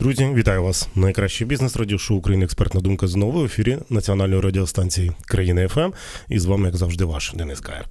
Друзі, вітаю вас. Найкраще бізнес радіошоу України Експертна думка знову в ефірі національної радіостанції країни ФМ. І з вами, як завжди, ваш Денис Каєр.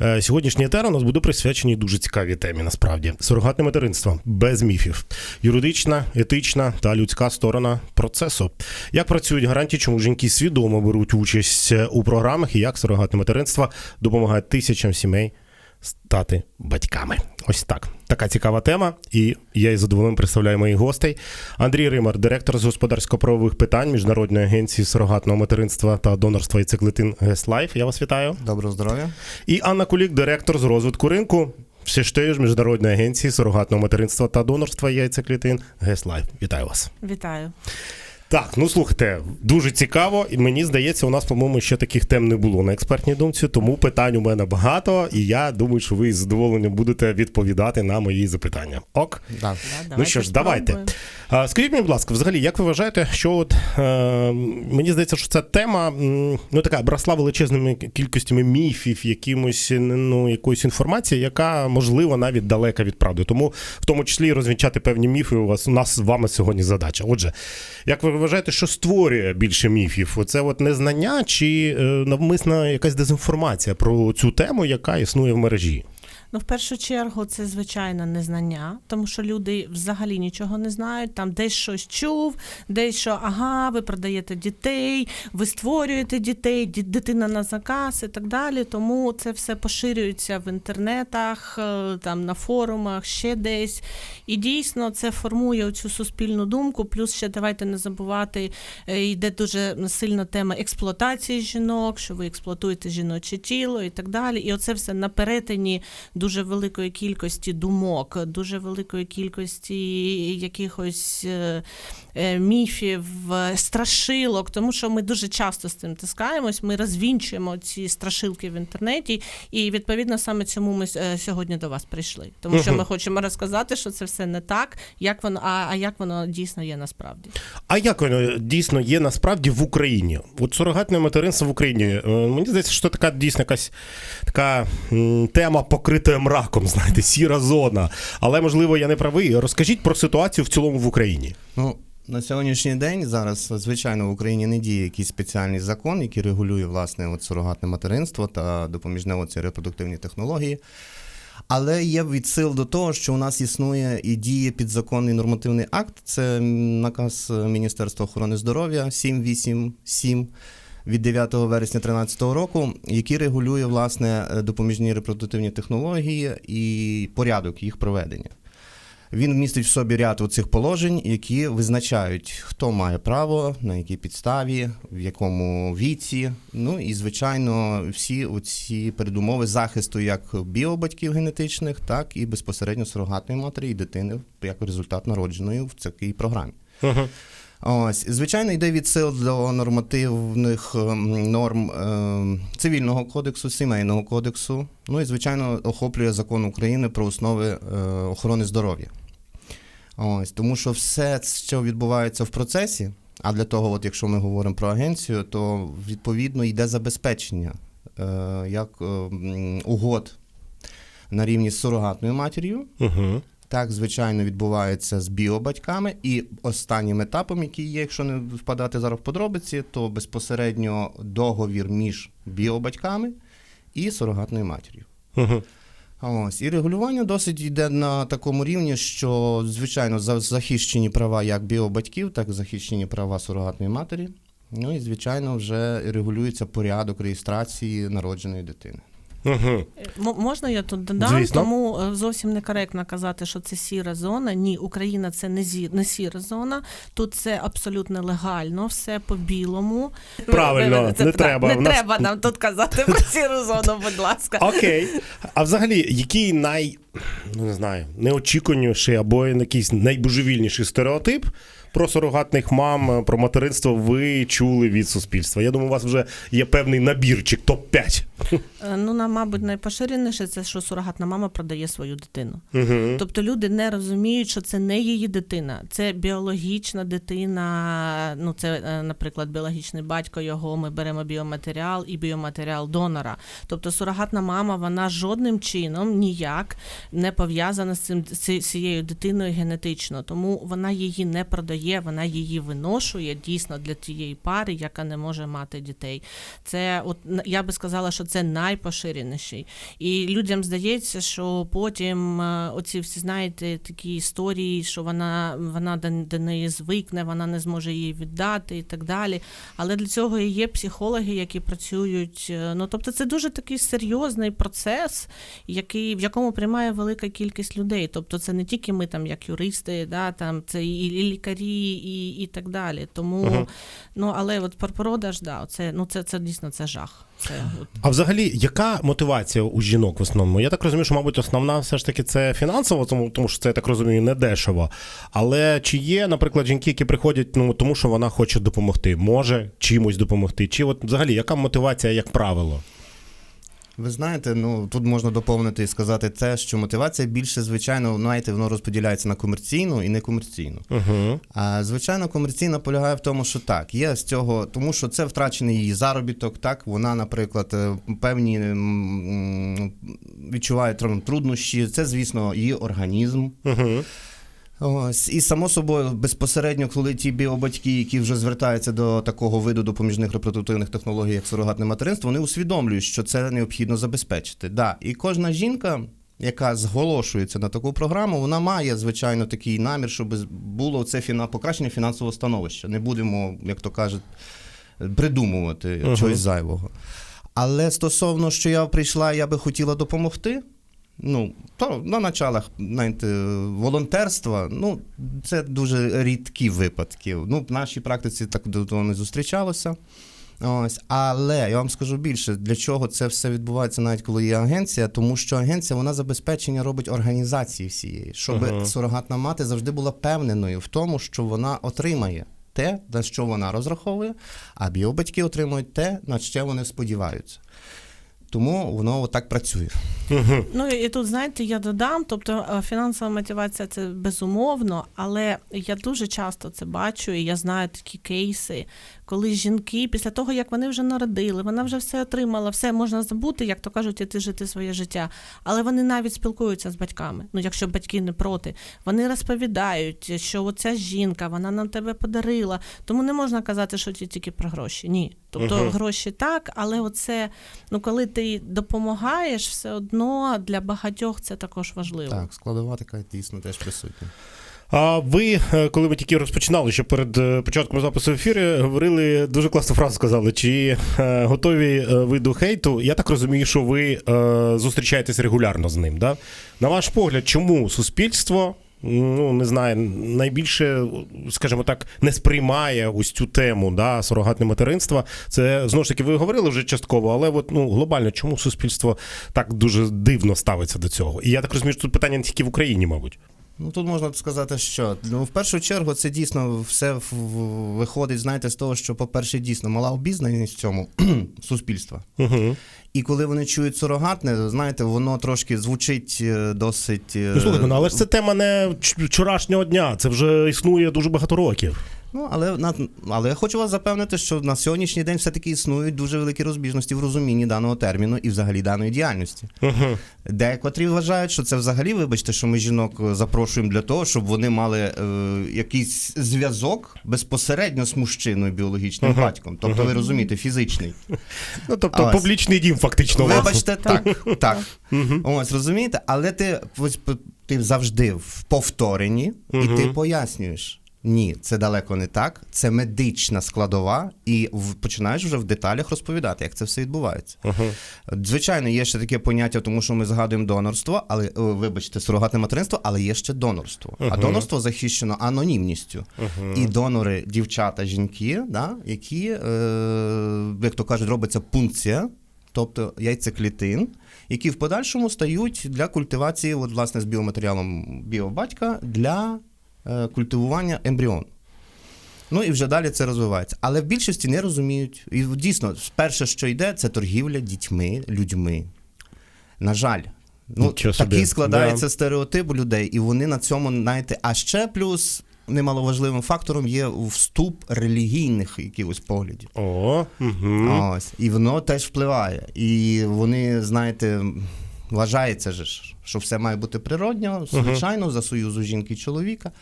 Е, Сьогоднішній етер у нас буде присвячений дуже цікавій темі. Насправді сурогатне материнство без міфів, юридична, етична та людська сторона процесу. Як працюють гарантії, чому жінки свідомо беруть участь у програмах і як сурогатне материнство допомагає тисячам сімей стати батьками. Ось так. Така цікава тема, і я із задоволенням представляю моїх гостей. Андрій Римар, директор з господарсько-правових питань Міжнародної агенції сурогатного материнства та донорства і циклетин Геслайф. Я вас вітаю. Доброго здоров'я. І Анна Кулік, директор з розвитку ринку. Все ж теж Міжнародної агенції сурогатного материнства та донорства яйцеклітин Геслайф. Вітаю вас. Вітаю. Так, ну слухайте, дуже цікаво, і мені здається, у нас, по-моєму, ще таких тем не було на експертній думці, тому питань у мене багато, і я думаю, що ви з задоволенням будете відповідати на мої запитання. Ок? Да, ну що ж, давайте. спробуємо. А, скажіть мені, будь ласка, взагалі, як ви вважаєте, що от е, мені здається, що ця тема м, ну така обросла величезними кількостями міфів, якимось ну якоюсь інформації, яка можливо навіть далека від правди. Тому в тому числі і розвінчати певні міфи у вас у нас з вами сьогодні задача. Отже, як ви вважаєте, що створює більше міфів? Оце от незнання чи е, навмисна якась дезінформація про цю тему, яка існує в мережі? Ну, в першу чергу, це звичайно незнання, тому що люди взагалі нічого не знають. Там десь щось чув, десь що ага, ви продаєте дітей, ви створюєте дітей, дитина на заказ і так далі. Тому це все поширюється в інтернетах, е, там на форумах, ще десь. І дійсно це формує цю суспільну думку. Плюс ще давайте не забувати, е, йде дуже сильна тема експлуатації жінок, що ви експлуатуєте жіноче тіло і так далі. І оце все на перетині дуже великої кількості думок, дуже великої кількості якихось е, міфів, е, страшилок, тому що ми дуже часто з цим тискаємось. Ми розвінчуємо ці страшилки в інтернеті, і відповідно саме цьому ми е, сьогодні до вас прийшли. Тому що ми хочемо розказати, що це все не так, як воно, а, а як воно дійсно є насправді. А як воно дійсно є насправді в Україні? От сурогатне материнство в Україні. е, Мені здається, що така дійсно якась така тема покрита мраком, знаєте, сіра зона. Але можливо я не правий. Розкажіть про ситуацію в цілому в Україні. Ну, на сьогоднішній день зараз, звичайно, в Україні не діє якийсь спеціальний закон, який регулює власне от сурогатне материнство та допоміжне оці репродуктивні технології. Але є відсил до того, що у нас існує і діє підзаконний нормативний акт. Це наказ Міністерства охорони здоров'я 787 від 9 вересня 2013 року, який регулює власне допоміжні репродуктивні технології і порядок їх проведення. Він містить в собі ряд оцих положень, які визначають, хто має право, на якій підставі, в якому віці. Ну і звичайно, всі оці передумови захисту як біобатьків генетичних, так і безпосередньо сурогатної матері і дитини як результат народженої в цій програмі. Угу. Ось, звичайно, йде відсил до нормативних ем, норм ем, цивільного кодексу, сімейного кодексу. Ну і звичайно охоплює закон України про основи е, охорони здоров'я. Ось, тому що все, що відбувається в процесі, а для того, от якщо ми говоримо про агенцію, то відповідно йде забезпечення е, як е, угод на рівні з сурогатною матір'ю, Угу. Так, звичайно, відбувається з біобатьками. І останнім етапом, який є, якщо не впадати зараз в подробиці, то безпосередньо договір між біобатьками і сурогатною матір'ю. Угу. Ось і регулювання досить йде на такому рівні, що звичайно захищені права як біобатьків, так і захищені права сурогатної матері. Ну і звичайно, вже регулюється порядок реєстрації народженої дитини. Угу. Можна я тут додам, Звісно. тому е, зовсім некоректно казати, що це сіра зона. Ні, Україна це не зі не сіра зона. Тут це абсолютно легально, все по білому. Правильно, Вибачте, не так, треба. Не нас- треба нам тут казати про сіру зону, будь ласка. Окей. А взагалі, який най ну не знаю, неочікуваніший або якийсь найбожевільніший стереотип про сурогатних мам, е, про материнство ви чули від суспільства? Я думаю, у вас вже є певний набірчик, топ-5. Е, Ну, на, мабуть, найпоширеніше це, що сурогатна мама продає свою дитину. Угу. Тобто люди не розуміють, що це не її дитина, це біологічна дитина. Ну, це, е, наприклад, біологічний батько його. Ми беремо біоматеріал і біоматеріал донора. Тобто сурогатна мама, вона жодним чином ніяк не пов'язана з цим з цією дитиною генетично. Тому вона її не продає, вона її виношує дійсно для тієї пари, яка не може мати дітей. Це от я би сказала, що це найпоширеніший. І людям здається, що потім е, оці всі знаєте такі історії, що вона вона до, неї звикне, вона не зможе її віддати і так далі. Але для цього і є психологи, які працюють. е, Ну тобто, це дуже такий серйозний процес, який в якому приймає велика кількість людей. Тобто, це не тільки ми там, як юристи, да там це і лікарі, і, і так далі. Тому Ага. ну але от про продаж, да, це ну це, це дійсно це жах. Це от А взагалі, яка мотивація у жінок в основному? Я так розумію, що, мабуть, основна все ж таки це фінансово, тому, тому що це я так розумію, не дешево. Але чи є, наприклад, жінки, які приходять, ну тому що вона хоче допомогти, може чимось допомогти? Чи от взагалі яка мотивація, як правило? Ви знаєте, ну тут можна доповнити і сказати те, що мотивація більше, звичайно, знаєте, воно розподіляється на комерційну і некомерційну. Угу. А звичайно, комерційна полягає в тому, що так, є з цього, тому що це втрачений її заробіток. Так, вона, наприклад, е, певні відчуває труднощі. Це, звісно, її організм. Угу. Ось і само собою, безпосередньо, коли ті біобатьки, які вже звертаються до такого виду допоміжних репродуктивних технологій, як сурогатне материнство, вони усвідомлюють, що це необхідно забезпечити. Да, і кожна жінка. Яка зголошується на таку програму, вона має звичайно такий намір, щоб було це фіна покращення фінансового становища. Не будемо, як то кажуть, придумувати Ага. чогось зайвого. Але стосовно, що я прийшла, я би хотіла допомогти. Ну, то на началах знаєте, волонтерства, ну, це дуже рідкі випадки. Ну, в нашій практиці так до того не зустрічалося. Ось, але я вам скажу більше, для чого це все відбувається, навіть коли є агенція, тому що агенція вона забезпечення робить організації всієї, щоб Ага. сурогатна мати завжди була певненою в тому, що вона отримає те, на що вона розраховує, а біобатьки отримують те, на що вони сподіваються. Тому воно отак працює. Ну і тут, знаєте, я додам, тобто е, фінансова мотивація це безумовно, але я дуже часто це бачу, і я знаю такі кейси, коли жінки після того, як вони вже народили, вона вже все отримала, все можна забути, як то кажуть, іти жити своє життя. Але вони навіть спілкуються з батьками. Ну, якщо батьки не проти, вони розповідають, що оця жінка, вона нам тебе подарила. Тому не можна казати, що це тільки про гроші. Ні. Тобто Мгм. гроші так, але оце, ну коли ти допомагаєш, все одно для багатьох це також важливо. Так, складова така дійсно теж присутня. А ви, е, коли ми тільки розпочинали, ще перед е, початком запису ефіру, говорили дуже класну фразу сказали, чи е, готові ви до хейту. Я так розумію, що ви зустрічаєтесь регулярно з ним. Да? На ваш погляд, чому суспільство? Ну, не знаю, найбільше, скажімо так, не сприймає ось цю тему да, сурогатне материнства. Це знову ж таки, ви говорили вже частково, але от, ну, глобально, чому суспільство так дуже дивно ставиться до цього? І я так розумію, що тут питання не тільки в Україні, мабуть. Ну тут можна сказати, що ну в першу чергу це дійсно все в- виходить, знаєте, з того, що, по-перше, дійсно мала обізнаність в цьому суспільства. Угу. І коли вони чують сурогатне, знаєте, воно трошки звучить е, досить. е, Ну, слухайте, ну, але ж це тема не вчорашнього дня, це вже існує дуже багато років. Ну, але, на- але я хочу вас запевнити, що на сьогоднішній день все-таки існують дуже великі розбіжності в розумінні даного терміну і взагалі даної діяльності. Угу. Декотрі вважають, що це взагалі, вибачте, що ми жінок е, запрошуємо для того, щоб вони мали е, якийсь зв'язок безпосередньо з мужчиною біологічним Ага. батьком. Тобто, ви розумієте, фізичний. Ну, тобто, Ось. публічний дім, фактично. Вибачте, так, так. Ось розумієте, але ти ось ти завжди в повторенні, і ти пояснюєш. Ні, це далеко не так. Це медична складова, і в- починаєш вже в деталях розповідати, як це все відбувається. Ага. Звичайно, є ще таке поняття, тому що ми згадуємо донорство, але вибачте, сурогатне материнство, але є ще донорство. А донорство захищено анонімністю. Ага. І донори, дівчата, жінки, да, які, е, як то кажуть, робиться пункція, тобто яйцеклітин, які в подальшому стають для культивації, от, власне, з біоматеріалом біобатька для е, культивування ембріону. Ну і вже далі це розвивається. Але в більшості не розуміють. І дійсно, перше, що йде, це торгівля дітьми, людьми. На жаль. Ну, такий складається Да. стереотип людей, і вони на цьому, знаєте, а ще плюс немаловажливим фактором є вступ релігійних якихось поглядів. О, угу. Ось. І воно теж впливає. І вони, знаєте, вважається ж, що все має бути природньо, звичайно, за союзу жінки і чоловіка.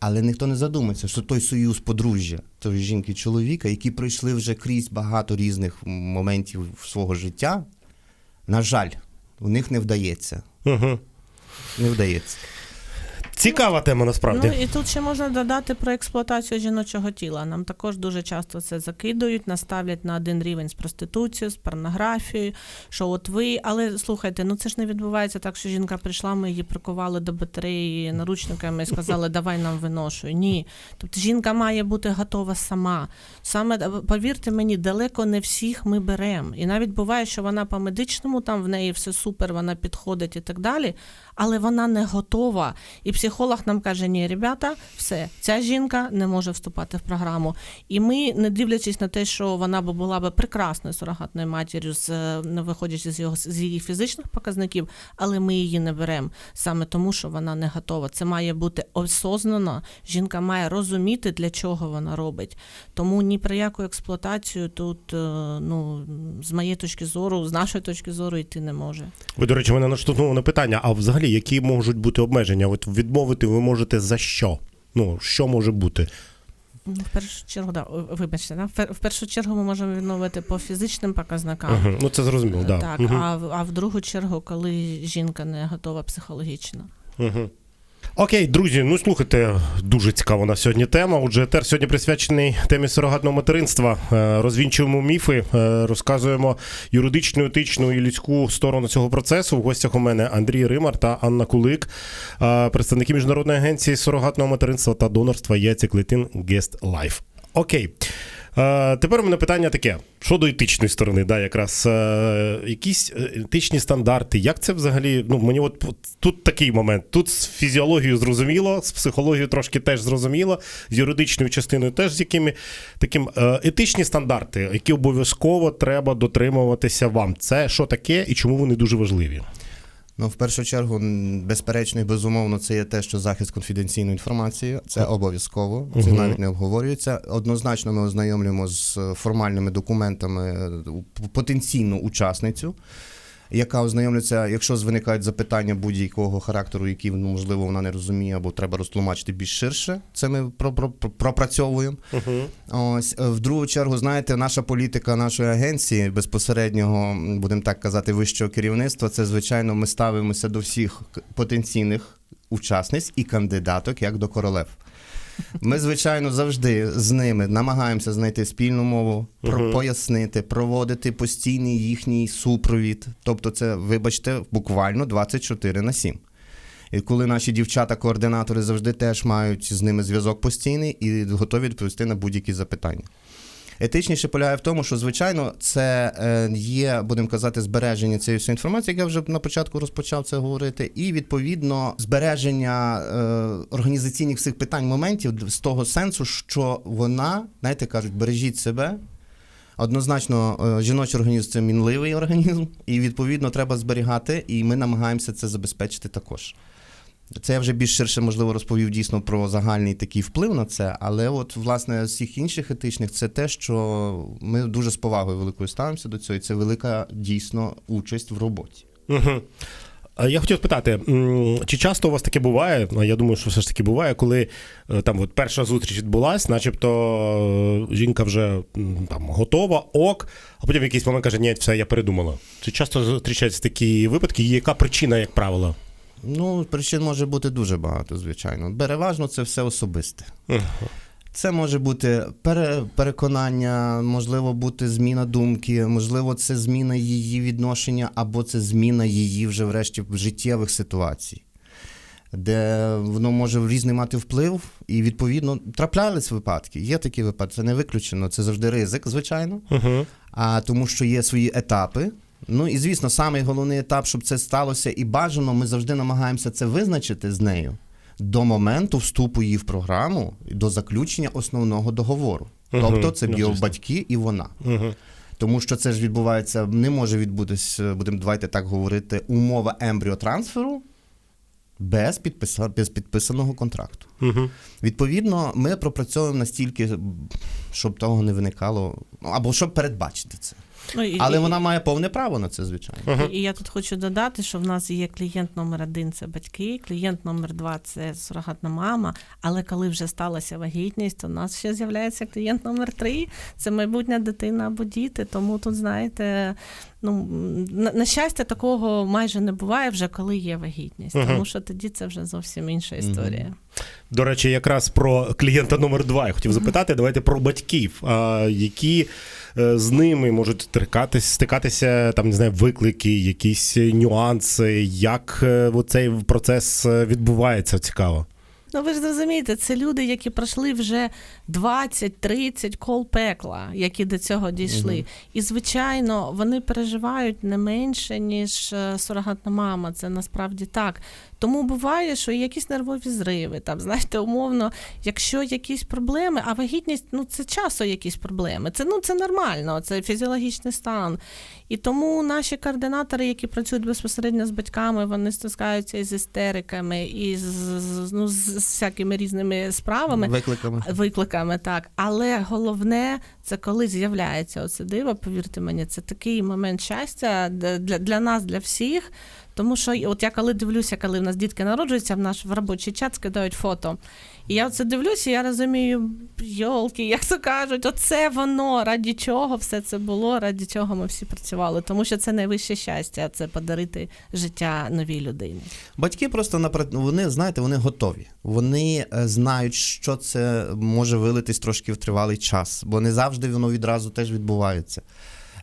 Але ніхто не задумається, що той союз подружжя, той жінки і чоловіка, які пройшли вже крізь багато різних моментів свого життя, на жаль, у них не вдається. Не вдається. Цікава тема насправді. Ну і тут ще можна додати про експлуатацію жіночого тіла. Нам також дуже часто це закидують, наставлять на один рівень з проституцією, з порнографією, що от ви, але слухайте, ну це ж не відбувається так, що жінка прийшла, ми її прикували до батареї наручниками і сказали, давай нам виношуй. Ні. Тобто жінка має бути готова сама. Саме повірте мені, далеко не всіх ми беремо. І навіть буває, що вона по медичному, там в неї все супер, вона підходить і так далі, але вона не готова. І психолог нам каже: ні, ребята, все, ця жінка не може вступати в програму. І ми, не дивлячись на те, що вона б була б прекрасною сурогатною матір'ю, з е, не виходячи з його з її фізичних показників, але ми її не беремо саме тому, що вона не готова. Це має бути осознано. Жінка має розуміти, для чого вона робить. Тому ні про яку експлуатацію тут, е, ну з моєї точки зору, з нашої точки зору, йти не може. Ви, до речі, мене наштовхнуло на питання: а взагалі, які можуть бути обмеження? От відмовити ви можете за що? Ну, що може бути? Ну, в першу чергу, да, вибачте, да? в першу чергу ми можемо відновити по фізичним показникам. Угу. Ну, це зрозуміло, да. Так, Угу. а, в- а в другу чергу, коли жінка не готова психологічно. Угу. Окей, друзі, ну слухайте, дуже цікава у нас сьогодні тема. Отже, етер сьогодні присвячений темі сурогатного материнства. Е, Розвінчуємо міфи, е, розказуємо юридичну, етичну і людську сторону цього процесу. В гостях у мене Андрій Римар та Анна Кулик, е, представники міжнародної агенції сурогатного материнства та донорства Яйцеклетин Guest Life. Окей. Е, тепер у мене питання таке: щодо етичної сторони, да, якраз е, якісь е, етичні стандарти. Як це взагалі? Ну мені от тут такий момент. Тут з фізіологією зрозуміло, з психологією трошки теж зрозуміло, з юридичною частиною теж з якими таким е, етичні стандарти, які обов'язково треба дотримуватися вам. Це що таке і чому вони дуже важливі? Ну, в першу чергу, безперечно і безумовно, це є те, що захист конфіденційної інформації. Це обов'язково. Це угу. навіть не обговорюється. Однозначно, ми ознайомлюємо з формальними документами е, потенційну учасницю. Яка ознайомлюється, якщо виникають запитання будь-якого характеру, які ну, можливо вона не розуміє, або треба розтлумачити більш ширше. Це ми про- про- про- Ось е, в другу чергу, знаєте, наша політика нашої агенції безпосереднього, будемо так казати, вищого керівництва. Це звичайно, ми ставимося до всіх потенційних учасниць і кандидаток як до королев. Ми, звичайно, завжди з ними намагаємося знайти спільну мову, про пояснити, проводити постійний їхній супровід. Тобто, це, вибачте, буквально 24 на 7. І коли наші дівчата-координатори завжди теж мають з ними зв'язок постійний і готові відповісти на будь-які запитання. Етичніше полягає в тому, що звичайно це е, є, будемо казати, збереження цієї всієї інформації, як я вже на початку розпочав це говорити, і відповідно збереження е, організаційних всіх питань моментів з того сенсу, що вона, знаєте, кажуть, бережіть себе. Однозначно, е, жіночий організм це мінливий організм, і відповідно треба зберігати, і ми намагаємося це забезпечити також. Це я вже більш ширше, можливо, розповів дійсно про загальний такий вплив на це, але от, власне, з всіх інших етичних це те, що ми дуже з повагою великою ставимося до цього, і це велика дійсно участь в роботі. Угу. Я хотів спитати, чи часто у вас таке буває? А Я думаю, що все ж таки буває, коли е, там от перша зустріч відбулась, начебто е, жінка вже там готова, ок, а потім в якийсь момент каже, ні, все, я передумала. Чи часто зустрічаються такі випадки? І яка причина, як правило? Ну, причин може бути дуже багато, звичайно. Переважно це все особисте. Це може бути пере, переконання, можливо, бути зміна думки, можливо, це зміна її відношення, або це зміна її вже врешті життєвих ситуацій, де воно може різний мати вплив, і відповідно траплялись випадки. Є такі випадки, це не виключено, це завжди ризик, звичайно. Угу. А тому, що є свої етапи. Ну і звісно, самий головний етап, щоб це сталося, і бажано, ми завжди намагаємося це визначити з нею. до моменту вступу її в програму до заключення основного договору. Мгм, Тобто це біобатьки і вона. Угу. Тому що це ж відбувається, не може відбутись, е, будемо давайте так говорити, умова ембріотрансферу без, підписа, без підписаного контракту. Угу. Відповідно, ми пропрацьовуємо настільки, щоб того не виникало, ну, або щоб передбачити це. Ну, і, Але і- вона має повне право на це, звичайно. І я тут хочу додати, що в нас є клієнт номер один це батьки, клієнт номер два це сурогатна мама. Але коли вже сталася вагітність, то в нас ще з'являється клієнт номер три це майбутня дитина або діти. Тому тут, знаєте, ну на, на щастя, такого майже не буває вже коли є вагітність, Мгм. тому що тоді це вже зовсім інша історія. До речі, якраз про клієнта номер два я хотів запитати. Давайте про батьків, а, які з ними можуть стикатись, стикатися там, не знаю, виклики, якісь нюанси, як е, цей процес е, відбувається, цікаво. Ну ви ж зрозумієте, це люди, які пройшли вже 20-30 кол пекла, які до цього дійшли. І звичайно, вони переживають не менше, ніж е, сурогатна мама. Це насправді так. Тому буває, що є якісь нервові зриви. Там, знаєте, умовно, якщо якісь проблеми, а вагітність ну це часу якісь проблеми. Це ну це нормально, це фізіологічний стан. І тому наші координатори, які працюють безпосередньо з батьками, вони стискаються із істериками, і з, з- ну, з всякими різними справами. Викликами. Викликами, так. Але головне, це коли з'являється оце диво, повірте мені, це такий момент щастя для, для, нас, для всіх. Тому що от я коли дивлюся, коли в нас дітки народжуються, в наш в робочий чат скидають фото. І я оце дивлюся, я розумію, йолки, як то кажуть, оце воно, раді чого все це було, раді чого ми всі працювали. Тому що це найвище щастя, це подарити життя новій людині. Батьки просто напред... вони, знаєте, вони готові. Вони е, знають, що це може вилитись трошки в тривалий час, бо не завжди воно відразу теж відбувається.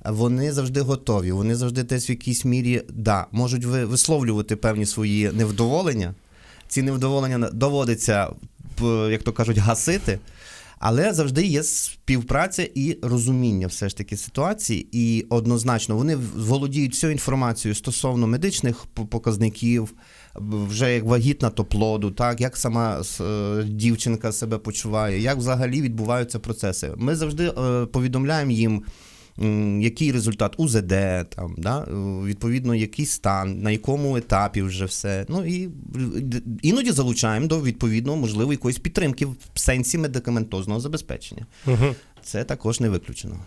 Вони завжди готові, вони завжди десь в якійсь мірі да, можуть ви- висловлювати певні свої невдоволення. Ці невдоволення доводиться, як то кажуть, гасити. Але завжди є співпраця і розуміння все ж таки ситуації. І однозначно вони володіють всю інформацією стосовно медичних показників, вже як вагітна то плоду, так як сама е, дівчинка себе почуває, як взагалі відбуваються процеси. Ми завжди е, повідомляємо їм. Який результат УЗД, там, да? е, відповідно, який стан, на якому етапі вже все. Ну і іноді залучаємо до відповідно, можливо, якоїсь підтримки в сенсі медикаментозного забезпечення. Угу. Це також не виключено.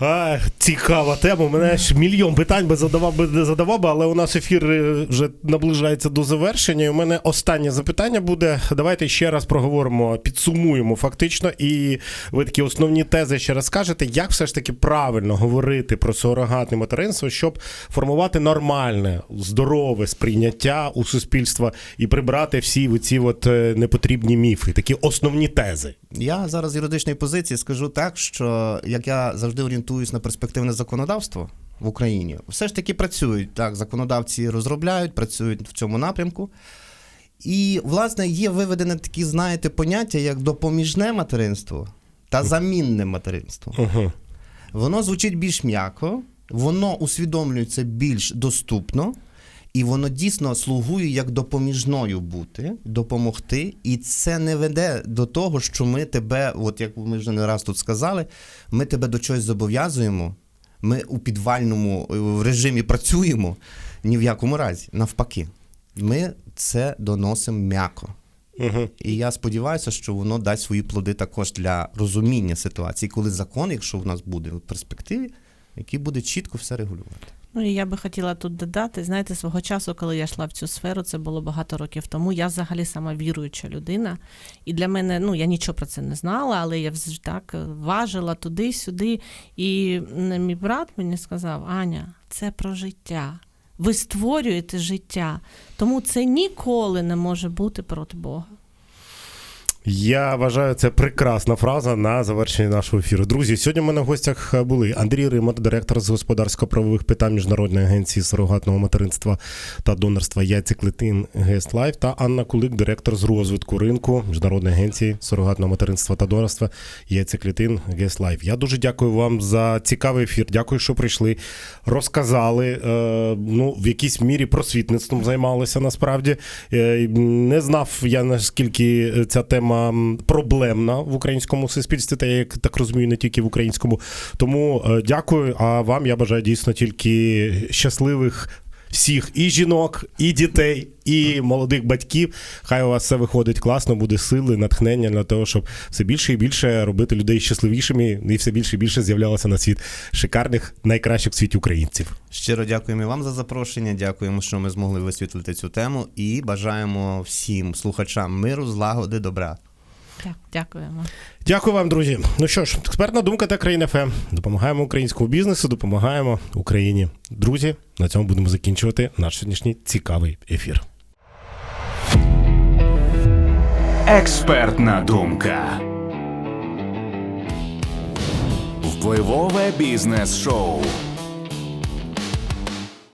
А, цікава тема. Мене ж мільйон питань би задавав би не задавав би, але у нас ефір е, вже наближається до завершення. І у мене останнє запитання буде. Давайте ще раз проговоримо, підсумуємо фактично. І ви такі основні тези ще раз скажете, як все ж таки правильно говорити про сурогатне материнство, щоб формувати нормальне, здорове сприйняття у суспільства і прибрати всі оці от е, непотрібні міфи, такі основні тези. Я зараз з юридичної позиції скажу так, що як я завжди орієнтуюсь на перспективне законодавство в Україні, все ж таки працюють так. Законодавці розробляють, працюють в цьому напрямку. І, власне, є виведене такі, знаєте, поняття, як допоміжне материнство та замінне материнство. Воно звучить більш м'яко, воно усвідомлюється більш доступно, і воно дійсно слугує як допоміжною бути, допомогти. І це не веде до того, що ми тебе, от як ми вже не раз тут сказали, ми тебе до чогось зобов'язуємо. Ми у підвальному е, режимі працюємо ні в якому разі, навпаки. Ми це доносимо м'яко. Угу. І я сподіваюся, що воно дасть свої плоди також для розуміння ситуації, коли закон, якщо в нас буде в перспективі, який буде чітко все регулювати. Ну і я би хотіла тут додати, знаєте, свого часу, коли я йшла в цю сферу, це було багато років тому. Я взагалі сама віруюча людина. І для мене, ну я нічого про це не знала, але я вз- так е, важила туди-сюди. І мій брат мені сказав: Аня, це про життя. Ви створюєте життя, тому це ніколи не може бути проти Бога. Я вважаю, це прекрасна фраза на завершення нашого ефіру. Друзі, сьогодні в мене в гостях були Андрій Римат, директор з господарсько-правових питань Міжнародної агенції сурогатного материнства та донорства Яйці Клетин Гест Лайф та Анна Кулик, директор з розвитку ринку Міжнародної агенції сурогатного материнства та донорства Яйці Клетин Гест Лайф. Я дуже дякую вам за цікавий ефір. Дякую, що прийшли, розказали. Е, ну, в якійсь мірі просвітництвом займалися насправді. Е, не знав я наскільки ця тема м, проблемна в українському суспільстві, та як так розумію, не тільки в українському. Тому е, дякую. А вам я бажаю дійсно тільки щасливих. Всіх і жінок, і дітей, і молодих батьків. Хай у вас все виходить класно, буде сили, натхнення для того, щоб все більше і більше робити людей щасливішими, і все більше і більше з'являлося на світ шикарних, найкращих в світі українців. Щиро дякуємо і вам за запрошення. Дякуємо, що ми змогли висвітлити цю тему. І бажаємо всім слухачам миру, злагоди, добра. Так, дякуємо. Дякую вам, друзі. Ну що ж, експертна думка та країна ФМ. Допомагаємо українському бізнесу, допомагаємо Україні. Друзі, на цьому будемо закінчувати наш сьогоднішній цікавий ефір. Експертна думка. Впливове бізнес шоу.